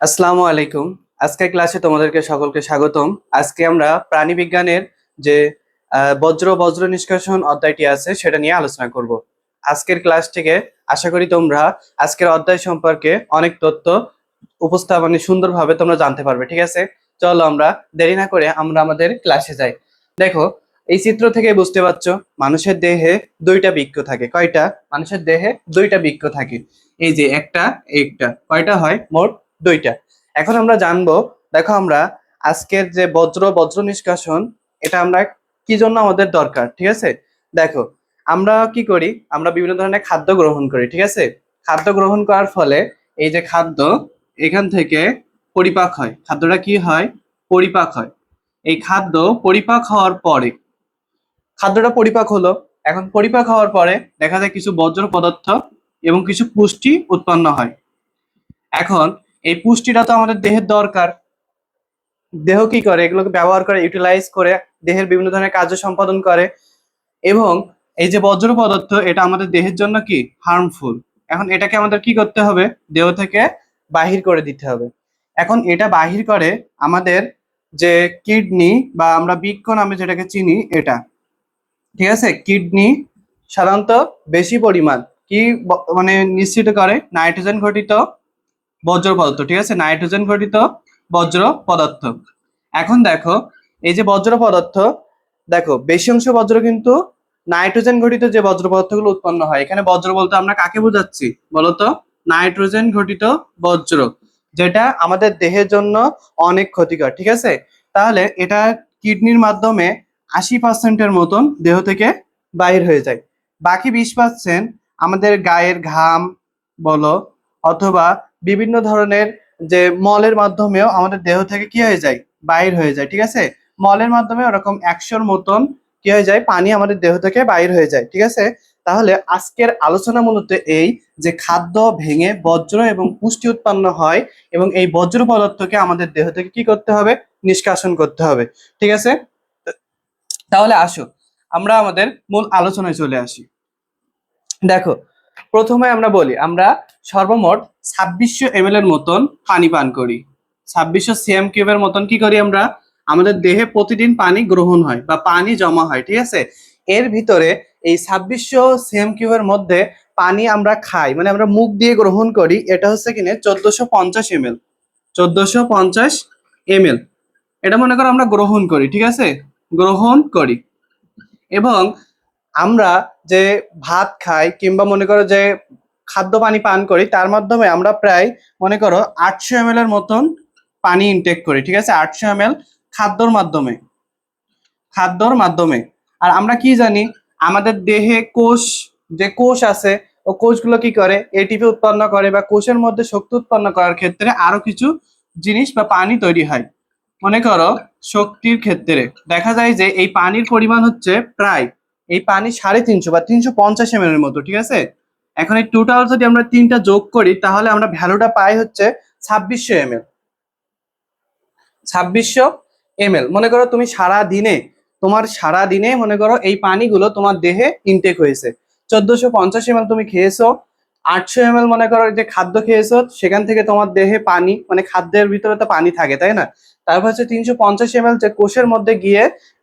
আসসালামু আলাইকুম। আজকের ক্লাসে তোমাদেরকে সকলকে স্বাগতম। আজকে আমরা প্রাণী বিজ্ঞানের যে বজ্র বজ্র নিষ্কাশন অধ্যায়টি আছে, সেটা নিয়ে আলোচনা করব। আজকের ক্লাস থেকে আশা করি তোমরা আজকের অধ্যায় সম্পর্কে অনেক তথ্য উপস্থাপনে সুন্দরভাবে তোমরা জানতে পারবে, ঠিক আছে? চলো আমরা, দেরি না করে আমরা আমাদের ক্লাসে যাই। দেখো, এই চিত্র থেকে বুঝতে পারছ, মানুষের দেহে দুইটা বৃক্ষ থাকে। কয়টা? মানুষের দেহে দুইটা বৃক্ষ থাকে। এই যে একটা একটা কয়টা হয়? মোট দুইটা। এখন আমরা জানব, দেখো আমরা আজকের যে বজ্র বজ্র নিষ্কাশন, এটা আমরা কি জন্য আমাদের দরকার, ঠিক আছে? দেখো, আমরা কি করি? আমরা বিভিন্ন ধরনের খাদ্য গ্রহণ করি, ঠিক আছে? খাদ্য গ্রহণ করার ফলে এই যে খাদ্য, এখান থেকে পরিপাক হয়। খাদ্যটা কি হয়? পরিপাক হয়। এই খাদ্য পরিপাক হওয়ার পরে, খাদ্যটা পরিপাক হলো। এখন পরিপাক হওয়ার পরে দেখা যায় কিছু বজ্র পদার্থ এবং কিছু পুষ্টি উৎপন্ন হয়। এখন এই পুষ্টিটা তো আমাদের দেহের দরকার। দেহ কি করে? এগুলোকে ব্যবহার করে ইউটিলাইজ করে, দেহের বিভিন্ন ধরনের কার্য সম্পাদন করে। এবং এই যে বজ্র পদার্থ, এটা আমাদের দেহের জন্য কি? হার্মফুল এখন এটাকে আমাদের কি করতে হবে? দেহ থেকে বাহির করে দিতে হবে। এখন এটা বাহির করে আমাদের যে কিডনি বা আমরা বৃক্ষ নামে যেটাকে চিনি, এটা। ঠিক আছে? কিডনি সাধারণত বেশি পরিমাণ। কি মানে নিশ্চিত করে? নাইট্রোজেন ঘটিত বজ্র পদার্থ, ঠিক আছে? নাইট্রোজেন ঘটিত বজ্র পদার্থ। এখন দেখো, এই যে বজ্র পদার্থ, দেখো, বেশি অংশ বজ্র কিন্তু নাইট্রোজেন ঘটিত যে বজ্র পদার্থগুলো উৎপন্ন হয়। এখানে বজ্র বলতে আমরা কাকে বোঝাচ্ছি? বলতো নাইট্রোজেন ঘটিত বজ্র, যেটা আমাদের দেহের জন্য অনেক ক্ষতিকর, ঠিক আছে? তাহলে এটা কিডনির মাধ্যমে আশি পার্সেন্টের মতন দেহ থেকে বাইর হয়ে যায়। বাকি বিশ পার্সেন্ট আমাদের গায়ের ঘাম বলো, অথবা বিভিন্ন ধরনের যে মলের মাধ্যমেও আমাদের দেহ থেকে কি হয়ে যায়? বাইর হয়ে যায়, ঠিক আছে? মলের মাধ্যমে ওরকম একশোর মতন কি হয়ে যায়? পানি আমাদের দেহ থেকে বাইর হয়ে যায়, ঠিক আছে? তাহলে আজকের আলোচনা মূলত এই যে খাদ্য ভেঙে বজ্র এবং পুষ্টি উৎপন্ন হয় এবং এই বজ্র পদার্থকে আমাদের দেহ থেকে কি করতে হবে? নিষ্কাশন করতে হবে, ঠিক আছে? তাহলে আসো, আমরা আমাদের মূল আলোচনায় চলে আসি। দেখো প্রথমে আমরা বলি, আমরা সর্বমোট ছাব্বিশশো এম এর মতন পানি পান করি। ছাব্বিশশো সিএম কিউবের মতন কি করি আমরা? আমাদের দেহে প্রতিদিন পানি গ্রহণ হয় বা পানি জমা হয়, ঠিক আছে? এর ভিতরে এই ছাব্বিশশো সিএম কিউবের মধ্যে পানি আমরা খাই মানে আমরা মুখ দিয়ে গ্রহণ করি, এটা হচ্ছে কিনে চোদ্দশো পঞ্চাশ এম এল চোদ্দশো পঞ্চাশ এম এটা মনে করো আমরা গ্রহণ করি, ঠিক আছে? গ্রহণ করি। এবং আমরা যে ভাত খাই কিংবা মনে করো যে খাদ্য পানি পান করি, তার মাধ্যমে আমরা প্রায় মনে করো আটশো এম এর মতন পানি ইনটেক করি, ঠিক আছে? আটশো এম এল খাদ্যর মাধ্যমে। খাদ্যর মাধ্যমে। আর আমরা কি জানি, আমাদের দেহে কোষ, যে কোষ আছে, ও কোষগুলো কি করে? এটিপি উৎপন্ন করে বা কোষের মধ্যে শক্তি উৎপন্ন করার ক্ষেত্রে আরও কিছু জিনিস বা পানি তৈরি হয়। মনে করো, শক্তির ক্ষেত্রে। দেখা যায় যে এই পানির পরিমাণ হচ্ছে প্রায় এই পানি সাড়ে তিনশো বা তিনশো পঞ্চাশ এম এর মতো, ঠিক আছে? এখন এই টোটাল যদি আমরা তিনটা যোগ করি, তাহলে আমরা ভ্যালুটা পাই হচ্ছে ছাব্বিশশো এম এল ছাব্বিশশো এম এল মনে করো তুমি সারা দিনে তোমার সারা দিনে মনে করো এই পানিগুলো তোমার দেহে ইনটেক হয়েছে। চোদ্দশো পঞ্চাশ এম তুমি খেয়েছো, আটশো এম মনে করো যে খাদ্য খেয়েছো, সেখান থেকে তোমার দেহে পানি মানে খাদ্যের ভিতরে তো পানি থাকে, তাই না? তারপর হচ্ছে তিনশো পঞ্চাশ এম যে কোষের মধ্যে গিয়ে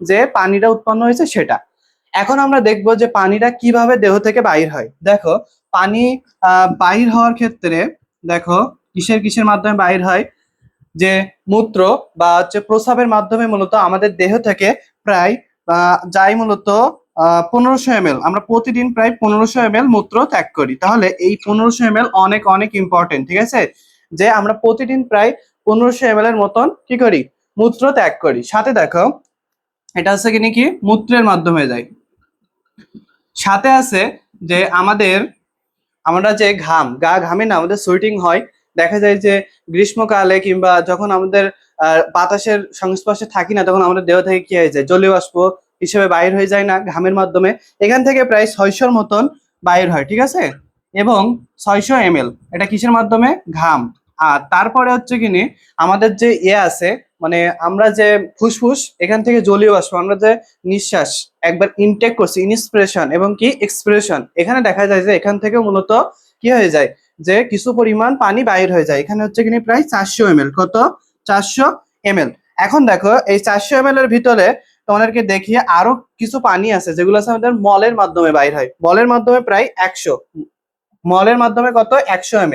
যে পানিটা উৎপন্ন হয়েছে সেটা। এখন আমরা দেখব যে পানিটা কীভাবে দেহ থেকে বাইর হয়। দেখো, পানি বাইর হওয়ার ক্ষেত্রে, দেখো, কিসের কিসের মাধ্যমে বাইর হয়? যে মূত্র বা হচ্ছে প্রস্রাবের মাধ্যমে মূলত আমাদের দেহ থেকে প্রায় যাই মূলত পনেরোশো এম আমরা প্রতিদিন প্রায় পনেরোশো এম মূত্র ত্যাগ করি। তাহলে এই পনেরোশো এম অনেক অনেক ইম্পর্টেন্ট ঠিক আছে? যে আমরা প্রতিদিন প্রায় পনেরোশো এম এর মতন কি করি? মূত্র ত্যাগ করি। সাথে দেখো, এটা হচ্ছে কি মূত্রের মাধ্যমে যায়। সাথে আছে যে আমাদের, আমরা যে ঘাম, গা ঘামে না, আমাদের সুইটিং হয়, দেখা যায় যে গ্রীষ্মকালে কিংবা যখন আমাদের বাতাসের সংস্পর্শে থাকি না, তখন আমাদের দেহ থেকে কি হয়ে যায়? জলীয় বাষ্প হিসেবে বাইর হয়ে যায় না ঘামের মাধ্যমে। এখান থেকে প্রায় ছয়শোর মতন বাইর হয়, ঠিক আছে? এবং ছয়শো এম এটা কিসের মাধ্যমে? ঘাম। আর তারপরে হচ্ছে কিনি আমাদের যে ইয়ে আছে মানে আমরা যে ফুসফুস, এখান থেকে জলীয় বাষ্প, আমরা যে নিঃশ্বাস একবার ইনটেক করছি ইনস্পিরেশন এবং কি এক্সপ্রেশন এখানে দেখা যায় যে এখান থেকে মূলত কি হয়ে যায় যে কিছু পরিমাণ পানি বাইর হয়ে যায়। এখানে হচ্ছে কিনা প্রায় চারশো এম কত? চারশো এম এখন দেখো, এই চারশো এম এর ভিতরে তোমাদেরকে দেখিয়ে আরও কিছু পানি আছে, যেগুলো আছে আমাদের মলের মাধ্যমে বাইর হয়। মলের মাধ্যমে প্রায় একশো। মলের মাধ্যমে কত? একশো এম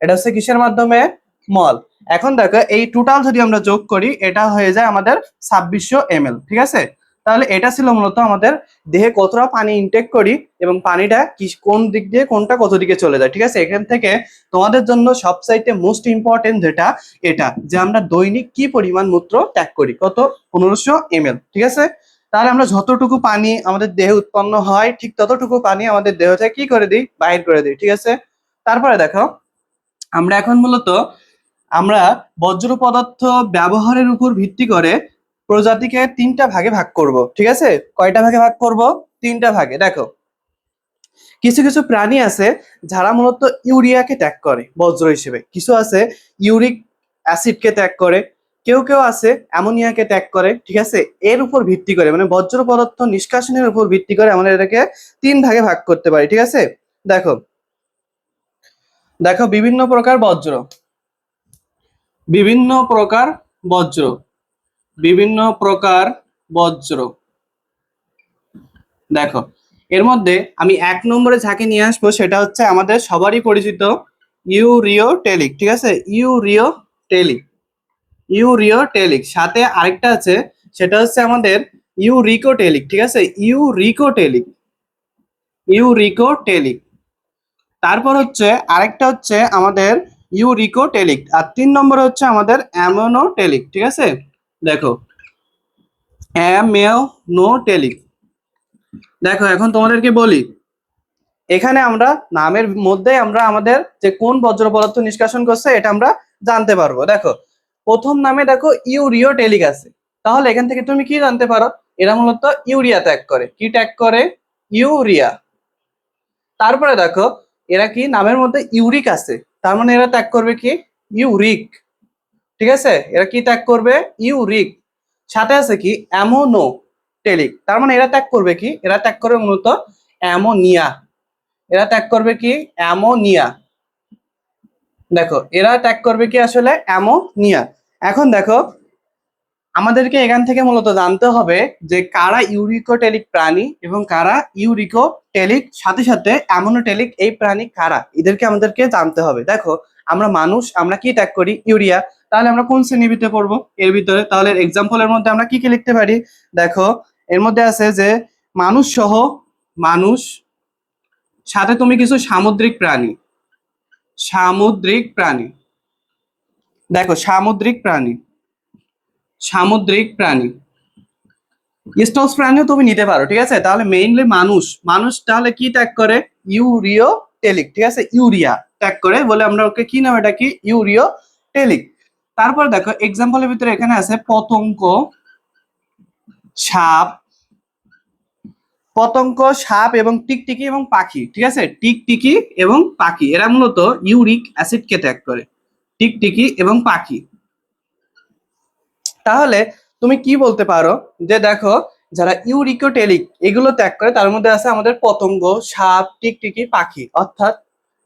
এটা হচ্ছে কিসের মাধ্যমে? মল। এখন দেখো, এই টোটাল যদি আমরা যোগ করি, এটা হয়ে যায় আমাদের ছাব্বিশশো এম ঠিক আছে? তাহলে এটা ছিল মূলত আমাদের দেহে কতটা পানি ইনটেক করি এবং পানিটা কি, কোন দিক দিয়ে কোনটা কত দিকে চলে যায়, ঠিক আছে? এখান থেকে তোমাদের জন্য সবচাইতে মোস্ট ইম্পর্টেন্ট যেটা, এটা যে আমরা দৈনিক কি পরিমাণ মূত্র ত্যাগ করি, কত? পনেরোশো এম ঠিক আছে? তাহলে আমরা যতটুকু পানি আমাদের দেহে উৎপন্ন হয়, ঠিক ততটুকু পানি আমাদের দেহ থেকে কি করে দিই? বাইর করে দিই, ঠিক আছে? তারপরে দেখো, আমরা এখন মূলত আমরা বজ্র পদার্থ ব্যবহারের উপর ভিত্তি করে প্রজাতিকে তিনটা ভাগে ভাগ করব, ঠিক আছে? কয়টা ভাগে ভাগ করব? তিনটা ভাগে। দেখো, কিছু কিছু প্রাণী আছে যারা মূলত ইউরিয়াকে ত্যাগ করে, বজ্র হিসেবে। কিছু আছে ইউরিক অ্যাসিডকে ত্যাগ করে, কেউ কেউ আছে অ্যামোনিয়াকে ত্যাগ করে, ঠিক আছে? এর উপর ভিত্তি করে মানে বজ্র পদার্থ নিষ্কাশনের উপর ভিত্তি করে আমরা এটাকে তিন ভাগে ভাগ করতে পারি, ঠিক আছে? দেখো দেখো বিভিন্ন প্রকার বজ্র। বিভিন্ন প্রকার বজ্র। বিভিন্ন প্রকার বজ্র। দেখো, এর মধ্যে আমি এক নম্বরে যাকে নিয়ে আসব সেটা হচ্ছে আমাদের সবারই পরিচিত ইউরিও টেলিক ঠিক আছে? ইউরিও টেলিক ইউরিও টেলিক সাথে আরেকটা আছে, সেটা হচ্ছে আমাদের ইউরিকো টেলিক ঠিক আছে? ইউরিকো টেলিক ইউরিকো টেলিক তারপর হচ্ছে, আরেকটা হচ্ছে আমাদের ইউরিকো টেলিক। আর তিন নম্বর হচ্ছে আমাদের অ্যামোনোটেলিক ঠিক আছে? দেখো অ্যামিওনোটেলিক দেখো, এখন তোমাদেরকে বলি, এখানে আমরা নামের মধ্যে আমরা আমাদের যে কোন বজ্র পদার্থ নিষ্কাশন করছে, এটা আমরা জানতে পারব। দেখো, প্রথম নামে দেখো ইউরিওটেলিক আছে। তাহলে এখান থেকে তুমি কি জানতে পারো? এরা মূলত ইউরিয়া ত্যাগ করে। কি ত্যাগ করে? ইউরিয়া। তারপরে দেখো, এরা কি? নামের মধ্যে ইউরিক আছে। তার মানে এরা ত্যাগ করবে কি? ইউরিক। ঠিক আছে? এরা কি ত্যাগ করবে? ইউরিক। সাথে আছে কি? অ্যামোনো টেলিক তার মানে এরা ত্যাগ করবে কি? এরা ত্যাগ করবে মূলত অ্যামোনিয়া। এরা ত্যাগ করবে কি? অ্যামোনিয়া। দেখো, এরা ত্যাগ করবে কি আসলে? অ্যামোনিয়া। এখন দেখো আমাদেরকে এখান থেকে মূলত জানতে হবে যে কারা ইউরিকোটেলিক প্রাণী এবং কারা ইউরিকোটেলিক, সাথে সাথে অ্যামোনোটেলিক এই প্রাণী কারা? এদেরকে আমাদেরকে জানতে হবে। দেখো, আমরা মানুষ, আমরা কি ত্যাগ করি? ইউরিয়া। তাহলে আমরা কোন শ্রেণির ভিতরে পড়ব? এর ভিতরে। তাহলে এক্সাম্পলের মধ্যে আমরা কি কি লিখতে পারি? দেখো, এর মধ্যে আছে যে মানুষ সহ মানুষ, সাথে তুমি কিছু সামুদ্রিক প্রাণী। সামুদ্রিক প্রাণী। দেখো, সামুদ্রিক প্রাণী। সামুদ্রিক প্রাণী। স্টলস প্রাণীও তুমি নিতে পারো, ঠিক আছে? তাহলে মেইনলি মানুষ। মানুষ তাহলে কি ত্যাগ করে? ইউরিও টেলিক ঠিক আছে? ইউরিয়া ত্যাগ করে বলে আমরা ওকে কি নাম এটা কি ইউরিও টেলিক তারপর দেখো এক্সাম্পলের ভিতরে এখানে আছে পতঙ্গ, সাপ। পতঙ্গ, সাপ এবং টিকটিকি এবং পাখি, ঠিক আছে? টিকটিকি এবং পাখি। এরা মূলত ইউরিক অ্যাসিডকে ত্যাগ করে। টিকটিকি এবং পাখি। তাহলে তুমি কি বলতে পারো? যে দেখো, যারা ইউরিকোটেলিক, এগুলো ত্যাগ করে, তার মধ্যে আছে আমাদের পতঙ্গ, সাপ, টিকটিকি, পাখি। অর্থাৎ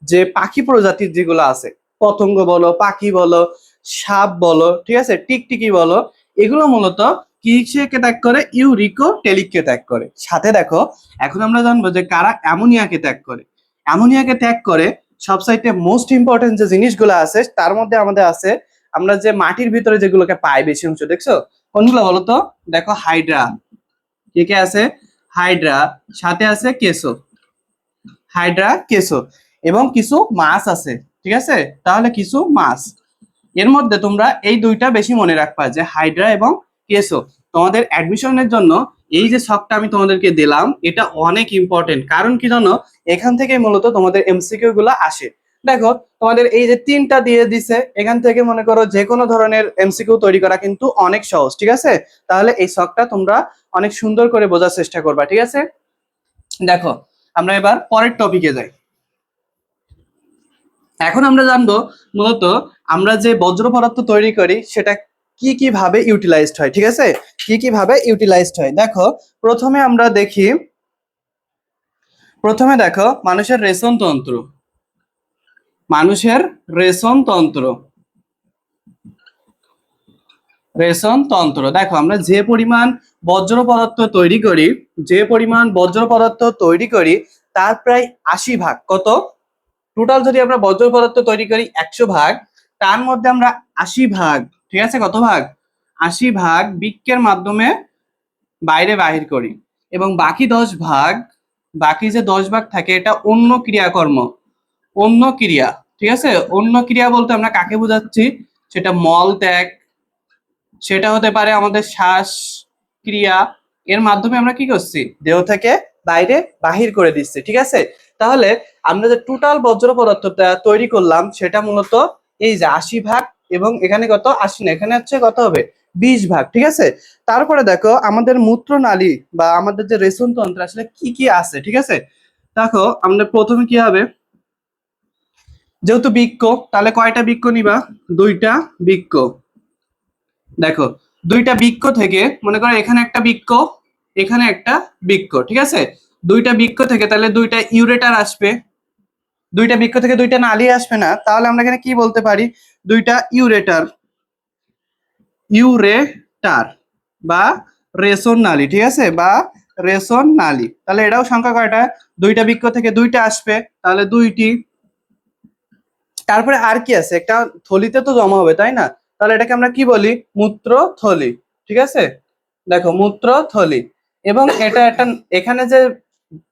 যে পাখি প্রজাতির যেগুলো আছে, পতঙ্গ বলো, পাখি বলো, সাপ বলো, ঠিক আছে, টিকটিকি বলো, এগুলো মূলত কিসেকে ত্যাগ করে? ইউরিকো টেলিককে ত্যাগ করে। সাথে দেখো, এখন আমরা জানব যে কারা অ্যামোনিয়াকে ত্যাগ করে। অ্যামোনিয়াকে ত্যাগ করে সবসাইটে মোস্ট ইম্পর্টেন্ট যে জিনিসগুলো আছে, তার মধ্যে আমাদের আছে আমরা যে মাটির ভিতরে যেগুলোকে পাই বেশি অংশ, দেখছ? কোনগুলো বলো তো দেখো, হাইড্রা। কে কে আছে? হাইড্রা। সাথে আছে কেসো হাইড্রা কেসো এবং কিছু মাছ আছে, ঠিক আছে? তাহলে কিছু মাছ। এর মধ্যে তোমরা এই দুইটা বেশি মনে রাখবা, যে হাইড্রা এবং কেসো তোমাদের অ্যাডমিশনের জন্য এই যে শখটা আমি তোমাদেরকে দিলাম, এটা অনেক ইম্পর্টেন্ট কারণ কি জানো? এখান থেকে মূলত তোমাদের এমসিকিউ গুলো আসে। দেখো, তোমাদের এই যে তিনটা দিয়ে দিছে, এখান থেকে মনে করো যে কোনো ধরনের এমসিকিউ তৈরি করা কিন্তু অনেক সহজ, ঠিক আছে? তাহলে এই শখটা তোমরা অনেক সুন্দর করে বোঝার চেষ্টা করবা, ঠিক আছে? দেখো, আমরা এবার পরের টপিকে যাই। এখন আমরা জানব মূলত আমরা যে বজ্র পদার্থ তৈরি করি, সেটা কি কি ভাবে ইউটিলাইজড হয়, ঠিক আছে? কি কি ভাবে ইউটিলাইজড হয়? দেখো, প্রথমে আমরা দেখি, প্রথমে দেখো, মানুষের রেশন তন্ত্র। মানুষের রেশন তন্ত্র। রেশন তন্ত্র। দেখো, আমরা যে পরিমাণ বজ্র পদার্থ তৈরি করি, যে পরিমাণ বজ্র পদার্থ তৈরি করি, তার প্রায় আশি ভাগ। কত? টোটাল যদি আমরা বজ্র পদার্থ তৈরি করি একশো ভাগ, তার মধ্যে আমরা আশি ভাগ, ঠিক আছে, কত ভাগ? আশি ভাগ বৃক্কের মাধ্যমে বাইরে বাহির করি। এবং বাকি দশ ভাগ, বাকি যে দশ ভাগ থাকে, এটা অন্য ক্রিয়াকর্ম, অন্য ক্রিয়া। ঠিক আছে? অন্য ক্রিয়া বলতে আমরা কাকে বোঝাচ্ছি? সেটা মল ত্যাগ। সেটা হতে পারে আমাদের শ্বাস ক্রিয়া। এর মাধ্যমে আমরা কি করছি? দেহ থেকে বাইরে বাহির করে দিচ্ছি, ঠিক আছে? তাহলে আমরা যে টোটাল বজ্র পদার্থটা তৈরি করলাম, সেটা মূলত এই যে আশি ভাগ এবং এখানে কত? আশি না, এখানে হচ্ছে কত হবে? বিশ ভাগ, ঠিক আছে? তারপরে দেখো, আমাদের মূত্রনালী বা আমাদের যে রেশন তন্ত্র, আসলে কি কি আছে, ঠিক আছে? দেখো, আমাদের প্রথমে কি হবে? যেহেতু বৃক্ষ, তাহলে কয়টা বৃক্ষ নিবা? দুইটা বৃক্ষ। দেখো, দুইটা বৃক্ষ থেকে, মনে করো এখানে একটা বৃক্ষ, এখানে একটা বৃক্ষ, ঠিক আছে? দুইটা বৃক্ষ থেকে তাহলে দুইটা ইউরেটার আসবে। দুইটা বৃক্ষ থেকে দুইটা নালি আসবে না, তাহলে আমরা এখানে কি বলতে পারি? দুইটা ইউরেটার। ইউরেটার বা রেশন নালী, ঠিক আছে? বা রেশন নালী। তাহলে এটাও সংখ্যা কয়টা? দুইটা বৃক্ষ থেকে দুইটা আসবে, তাহলে দুইটি তারপরে আর কি আছে? একটা থলিতে তো জমা হবে, তাই না? তাহলে এটাকে আমরা কি বলি? মূত্র থলি ঠিক আছে? দেখো মূত্র থলি এবং এটা একটা, এখানে যে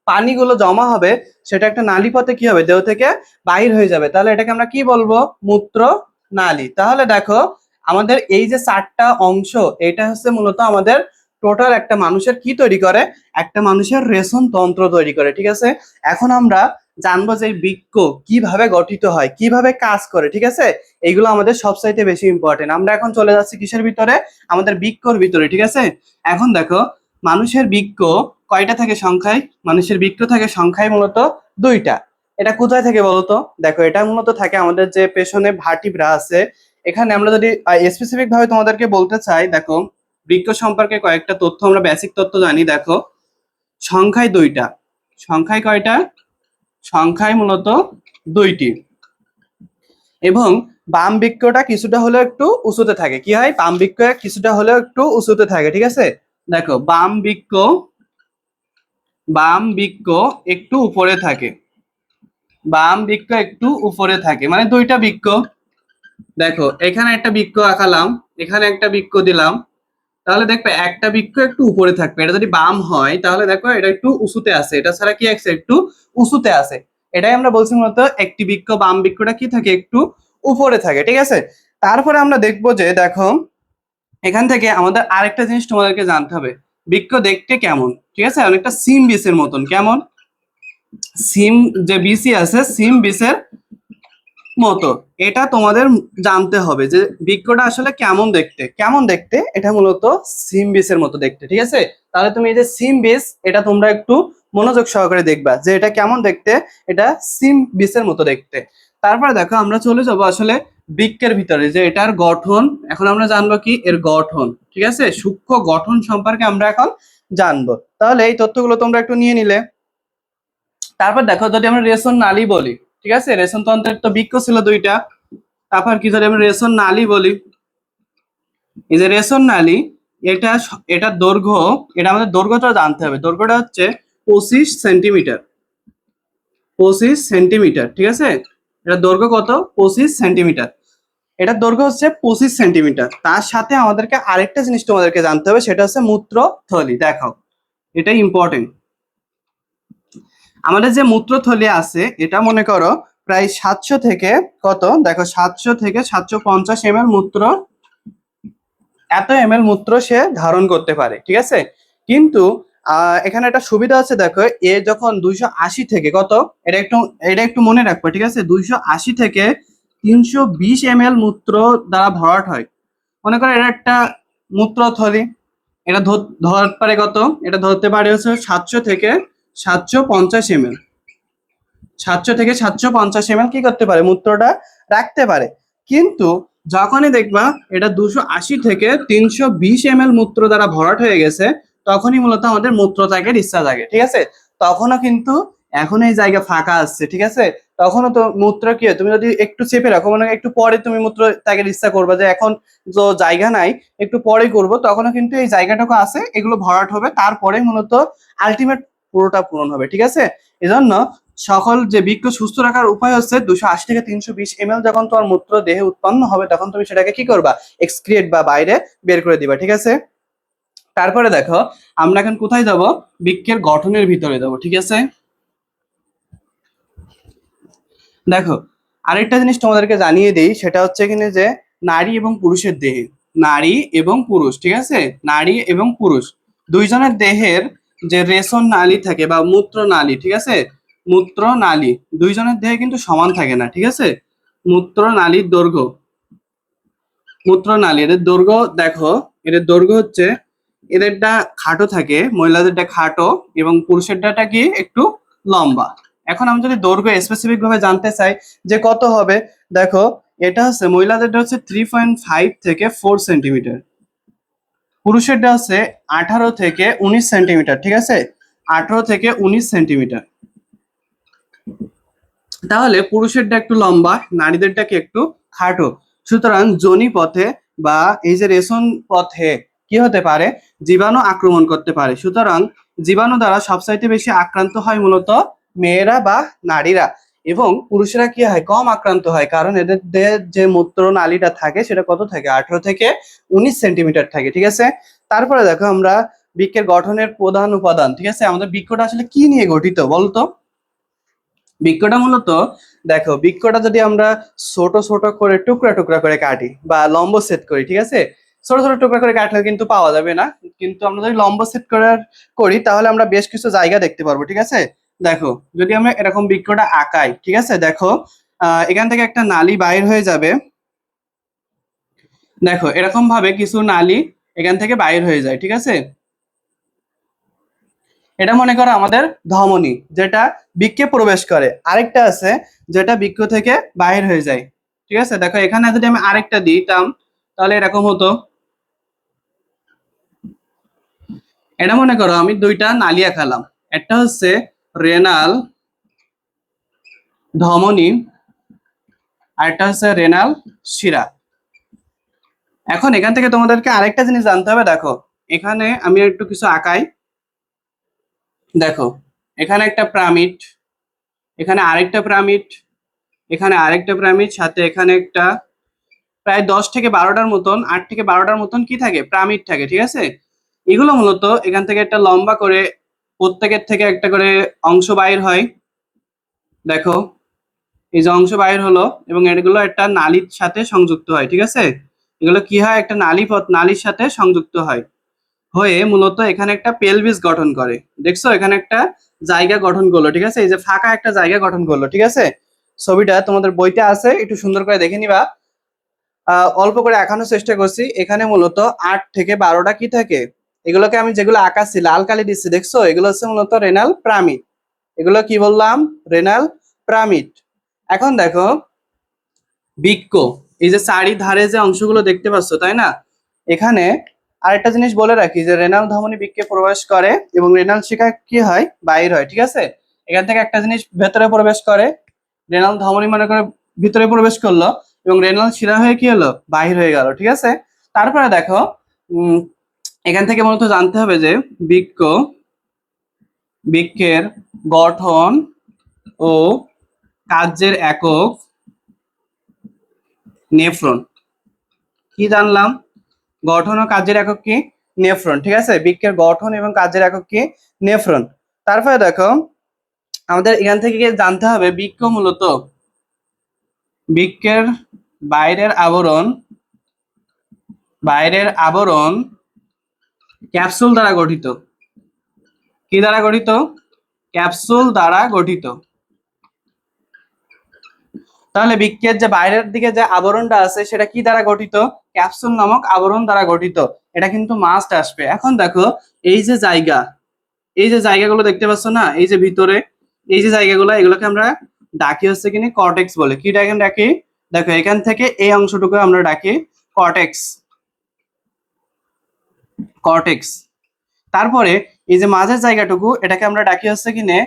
পানিগুলো জমা হবে, সেটা একটা নালী পথে কি হবে? দেহ থেকে বাহির হয়ে যাবে। তাহলে এটাকে আমরা কি বলব? মূত্র নালী তাহলে দেখো, আমাদের এই যে চারটা অংশ, এটা হচ্ছে মূলত আমাদের টোটাল একটা মানুষের কি তৈরি করে? একটা মানুষের রেশন তন্ত্র তৈরি করে, ঠিক আছে? এখন আমরা জানব যে বৃক্ষ কীভাবে গঠিত হয়, কীভাবে কাজ করে, ঠিক আছে? এইগুলো আমাদের সবচাইতে বেশি ইম্পর্টেন্ট আমরা এখন চলে যাচ্ছি কিসের ভিতরে? আমাদের বৃক্ষর ভিতরে, ঠিক আছে? এখন দেখো, মানুষের বৃক্ষ কয়টা থাকে সংখ্যায়? মানুষের বৃক্ষ থাকে সংখ্যায় মূলত দুইটা। এটা কোথায় থেকে বলতো? দেখো, এটা মূলত থাকে আমাদের যে পেছনে ভার্টিব্রা আছে। এখানে আমরা যদি স্পেসিফিক ভাবে তোমাদেরকে বলতে চাই, দেখো, বৃক্ষ সম্পর্কে কয়েকটা তথ্য, আমরা বেসিক তথ্য জানি। দেখো, সংখ্যায় দুইটা। সংখ্যায় কয়টা? সংখ্যায় মূলত দুইটি। এবং বাম বৃক্ষটা কিছুটা হলেও একটু উঁচুতে থাকে। কি হয়? বাম বৃক্ষ কিছুটা হলেও একটু উঁচুতে থাকে, ঠিক আছে? দেখো, বাম বৃক্ষ বাম বৃক্ষ একটু উপরে থাকে। বাম বৃক্ষ একটু উপরে থাকে। মানে দুইটা বৃক্ষ। দেখো, এখানে একটা বৃক্ষ আঁকালাম, এখানে একটা বৃক্ষ দিলাম। তাহলে দেখবে একটা বৃক্ষ একটু উপরে থাকবে, এটা যদি বাম হয়, তাহলে দেখো এটা একটু উঁচুতে আছে। এটা ছাড়া কি আছে? একটু উঁচুতে আছে। এটাই আমরা বলছি মূলত একটি বৃক্ষ, বাম বৃক্ষটা কি থাকে? একটু উপরে থাকে, ঠিক আছে? তারপরে আমরা দেখব যে, দেখো, এখান থেকে আমাদের আরেকটা জিনিস তোমাদেরকে জানতে হবে। বৃক্ষ দেখতে কেমন? ঠিক আছে? অনেকটা সিম বিসের মতন। কেমন? সিম যে বিসি আছে, সিম বিসের মতো। এটা তোমাদের জানতে হবে যে বৃক্ষটা আসলে কেমন দেখতে। কেমন দেখতে? এটা মূলত সিম মতো দেখতে, ঠিক আছে? তাহলে তুমি এই যে সিম এটা তোমরা একটু মনোযোগ সহকারে দেখবা যে এটা কেমন দেখতে, এটা সিম মতো দেখতে। তারপরে দেখো, আমরা চলে যাব আসলে বৃক্ষের ভিতরে যে এটার গঠন। এখন আমরা জানব কি? এর গঠন, ঠিক আছে? সূক্ষ্ম গঠন সম্পর্কে আমরা এখন জানব। তাহলে এই তথ্যগুলো তোমরা একটু নিয়ে নিলে। তারপর দেখো, যদি আমরা রেশন নালী বলি ঠিক আছে? রেশন তন্ত্রের তো বৃক্ষ ছিল দুইটা। তারপর কি ধরে আমরা রেশন নালী বলি? এই যে রেশন নালী, এটা এটা দৈর্ঘ্য, এটা আমাদের দৈর্ঘ্যটা জানতে হবে। দৈর্ঘ্যটা হচ্ছে পঁচিশ সেন্টিমিটার। পঁচিশ সেন্টিমিটার, ঠিক আছে? এটা দৈর্ঘ্য কত? পঁচিশ সেন্টিমিটার। এটার দৈর্ঘ্য হচ্ছে পঁচিশ সেন্টিমিটার। তার সাথে আমাদেরকে আরেকটা জিনিস তোমাদেরকে জানতে হবে, সেটা হচ্ছে মূত্র থলি দেখো এটা ইম্পর্টেন্ট আমাদের যে মূত্রথলি আছে, এটা মনে করো প্রায় সাতশো থেকে কত? দেখো সাতশো থেকে সাতশো পঞ্চাশ এম মূত্র, এত এম মূত্র সে ধারণ করতে পারে, ঠিক আছে? কিন্তু এখানে একটা সুবিধা আছে, দেখো, এ যখন দুইশো আশি থেকে কত? এটা একটু এটা একটু মনে রাখব, ঠিক আছে? দুইশো আশি থেকে তিনশো বিশ এম মূত্র দ্বারা ভরাট হয়। মনে করো এটা একটা মূত্রথলি, এটা ধরতে পারে কত? এটা ধরতে পারে হচ্ছে সাতশো থেকে সাতশো পঞ্চাশ এম এল সাতশো থেকে সাতশো পঞ্চাশ এম কি করতে পারে? মূত্রটা রাখতে পারে। কিন্তু যখনই দেখবা এটা দুশো আশি থেকে তিনশো বিশ এম মূত্র দ্বারা ভরাট হয়ে গেছে, তখনই মূলত আমাদের মূত্র ত্যাগের ইচ্ছা জাগে, ঠিক আছে? তখনও কিন্তু এখন এই জায়গা ফাঁকা আসছে ঠিক আছে? তখনও তো মূত্র কি হয়? তুমি যদি একটু চেপে রাখো মানে একটু পরে তুমি মূত্র ত্যাগের ইচ্ছা করবে যে এখন তো জায়গা নাই, একটু পরে করব, তখনও কিন্তু এই জায়গাটুকু আছে, এগুলো ভরাট হবে। তারপরে মূলত আলটিমেট পুরোটা পূরণ হবে, ঠিক আছে? এজন্য সকল যে বৃক্ষ সুস্থ রাখার উপায় হচ্ছে দুশো আশি থেকে তিনশো বিশ এম যখন তোমার মূত্র দেহে উৎপন্ন হবে, তখন তুমি সেটাকে কি করবা? এক্সক্রিয়েট বা বাইরে বের করে দিবা, ঠিক আছে? তারপরে দেখো, আমরা এখন কোথায় যাব? বৃক্ষের গঠনের ভিতরে যাব, ঠিক আছে? দেখো, আরেকটা জিনিস তোমাদেরকে জানিয়ে দিই, সেটা হচ্ছে কিনা যে নারী এবং পুরুষের দেহে, নারী এবং পুরুষ, ঠিক আছে? নারী এবং পুরুষ, দুইজনের দেহের যে রেশন নালী থাকে বা মূত্র নালী, ঠিক আছে? মূত্র নালী, দুইজনের দেহে কিন্তু সমান থাকে না, ঠিক আছে? মূত্র নালীর দৈর্ঘ্য। মূত্র নালী, এদের দৈর্ঘ্য দেখো, এদের দৈর্ঘ্য হচ্ছে এদেরটা খাটো থাকে, মহিলাদেরটা খাটো এবং পুরুষেরটা কি একটু লম্বা। এখন আমি যদি দৈর্ঘ্য স্পেসিফিক ভাবে জানতে চাই যে কত হবে, দেখো, এটা হচ্ছে মহিলাদেরটা হচ্ছে থ্রি পয়েন্ট ফাইভ থেকে ফোর সেন্টিমিটার পুরুষেরটা হচ্ছে আঠারো থেকে উনিশ সেন্টিমিটার, ঠিক আছে? আঠারো থেকে উনিশ সেন্টিমিটার। তাহলে পুরুষেরটা একটু লম্বা নারীদেরটা কি একটু খাটো। সুতরাং জনি পথে বা এই যে রেশন পথে কি হতে পারে? জীবাণু আক্রমণ করতে পারে। সুতরাং জীবাণু দ্বারা সবচাইতে বেশি আক্রান্ত হয় মূলত মেয়েরা বা নারীরা। এবং পুরুষেরা কি হয়? কম আক্রান্ত হয়। কারণ এদের যে মূত্র নালীটা থাকে সেটা কত থাকে? আঠারো থেকে উনিশ সেন্টিমিটার থাকে, ঠিক আছে? তারপরে দেখো আমরা বৃক্ষের গঠনের প্রধান উপাদান, ঠিক আছে? আমাদের বৃক্ষটা আসলে কি নিয়ে গঠিত বলতো? বৃক্ষটা মূলত, দেখো, বৃক্ষটা যদি আমরা ছোট ছোট করে টুকরা টুকরা করে কাটি বা লম্ব সেট করি, ঠিক আছে? ছোট ছোট টুকরা করে কাটলে কিন্তু পাওয়া যাবে না। কিন্তু আমরা যদি লম্ব সেট করার করি, তাহলে আমরা বেশ কিছু জায়গা দেখতে পারব, ঠিক আছে? দেখো, যদি আমরা এরকম বৃক্ষটা আঁকাই, ঠিক আছে? দেখো এখান থেকে একটা নালী বাইর হয়ে যাবে। দেখো এরকম ভাবে কিছু নালি এখান থেকে বাইর হয়ে যায়, ঠিক আছে? এটা মনে করো আমাদের ধমনী, যেটা বৃক্ষে প্রবেশ করে। আরেকটা আছে, যেটা বৃক্ষ থেকে বাইর হয়ে যায়, ঠিক আছে? দেখো, এখানে যদি আমি আরেকটা দিতাম, তাহলে এরকম হতো। এটা মনে করো, আমি দুইটা নালী আঁকালাম। একটা হচ্ছে রেনাল ধমনী আর একটা হচ্ছে রেনাল শিরা। এখন এখান থেকে তোমাদেরকে আরেকটা জিনিস জানতে হবে, দেখো। এখানে আমি একটু কিছু আঁকাই। দেখো, এখানে একটা প্রামিড এখানে আরেকটা প্রামিড এখানে আরেকটা প্রামিড সাথে এখানে একটা প্রায় দশ থেকে বারোটার মতন, আট থেকে বারোটার মতন কি থাকে? প্রামিড থাকে, ঠিক আছে? এগুলো মূলত এখান থেকে একটা লম্বা করে প্রত্যেকের থেকে একটা করে অংশ বাইর হয়। দেখো, এই যে অংশ বাইর হলো এবং এগুলো একটা নালীর সাথে সংযুক্ত হয়, ঠিক আছে? এগুলো কি হয়? একটা নালী পথ, নালীর সাথে সংযুক্ত হয়। হয়ে মূলত এখানে একটা পেলভিস গঠন করে। দেখছ? এখানে একটা জায়গা গঠন করল, ঠিক আছে? এই যে ফাঁকা একটা জায়গা গঠন করল, ঠিক আছে? ছবিটা তোমাদের বইতে আছে, একটু সুন্দর করে দেখে নিবা। অল্প করে আঁকানোর চেষ্টা করছি। এখানে মূলত আট থেকে বারোটা কি থাকে? এগুলোকে আমি যেগুলো আঁকাচ্ছি লাল কালি দিচ্ছি দেখছ? এগুলো হচ্ছে মূলত রেনাল প্রামিড। এগুলো কি বললাম? Renal pyramid. এখন দেখো বৃক্ষ এই যে চারি ধারে যে অংশগুলো দেখতে পাচ্ছ, তাই না? এখানে আরেকটা জিনিস বলে রাখি যে রেনাল ধমনী বৃক্ষে প্রবেশ করে এবং রেনাল শিখা কি হয়? বাইর হয়, ঠিক আছে? এখান থেকে একটা জিনিস ভেতরে প্রবেশ করে, রেনাল ধমনী মনে করে ভিতরে প্রবেশ করল এবং রেনাল শিরা হয়ে কি হলো? বাহির হয়ে গেল, ঠিক আছে? তারপরে দেখো এখান থেকে মূলত জানতে হবে যে বৃক্ষ, বৃক্ষের গঠন ও কার্যের একক নেফ্রন। কি জানলাম? গঠন ও কাজের একক কি? নেফ্রন, ঠিক আছে? বৃক্ষের গঠন এবং কাজের একক কি? নেফ্রন। তারপরে দেখো, আমাদের এখান থেকে জানতে হবে বৃক্ষ মূলত বৃক্ষের বাইরের আবরণ বাইরের আবরণ ক্যাপসুল দ্বারা গঠিত। কি দ্বারা গঠিত? ক্যাপসুল দ্বারা গঠিত। তাহলে বৃক্ষের যে বাইরের দিকে যে আবরণটা আছে, সেটা কি দ্বারা গঠিত? ক্যাপসুল নামক আবরণ দ্বারা গঠিত। এটা কিন্তু মাস্ট আসবে। এখন দেখো, এই যে জায়গা, এই যে জায়গাগুলো দেখতে পাচ্ছ না, এই যে ভিতরে, এই যে জায়গাগুলো, এগুলোকে আমরা ডাকি হচ্ছে কিনা কর্টেক্স বলে। কি ডাকি ডাকি? দেখো, এখান থেকে এই অংশটুকু আমরা ডাকি কর্টেক্স কর্টেক্স তারপরে এই যে মাঝের জায়গাটুকু, এটাকে আমরা ডাকি হচ্ছে কিনে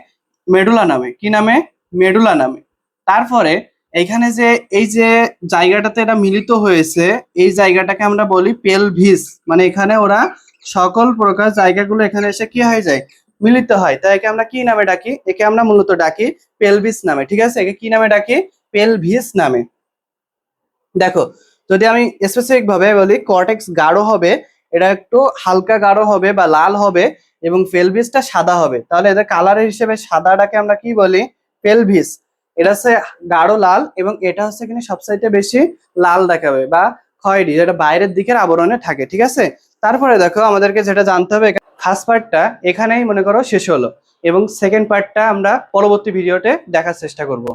মেডুলা নামে। কি নামে? মেডুলা নামে। তারপরে এখানে যে এই যে জায়গাটাতে এটা মিলিত হয়েছে, এই জায়গাটাকে আমরা বলি পেলভিস মানে এখানে ওরা সকল প্রকার জায়গাগুলো এখানে এসে কি হয়ে যায়? মিলিত হয়। তাই একে আমরা কি নামে ডাকি? একে আমরা মূলত ডাকি পেলভিস নামে। ঠিক আছে? একে কি নামে ডাকি? পেলভিস নামে। দেখো, যদি আমি স্পেসিফিক ভাবে বলি কর্টেক্স গাঢ় হবে এটা একটু হালকা গাঢ় হবে বা লাল হবে এবং পেলভিসটা সাদা হবে। তাহলে এদের কালারের হিসেবে সাদাটাকে আমরা কি বলি? পেলভিস এটা হচ্ছে গাঢ় লাল এবং এটা হচ্ছে কিনা সবচাইতে বেশি লাল দেখাবে বা খয়েরি, যেটা বাইরের দিকের আবরণে থাকে, ঠিক আছে? তারপরে দেখো আমাদেরকে যেটা জানতে হবে ফার্স্ট পার্টটা এখানেই মনে করো শেষ হলো এবং সেকেন্ড পার্টটা আমরা পরবর্তী ভিডিওতে দেখার চেষ্টা করব।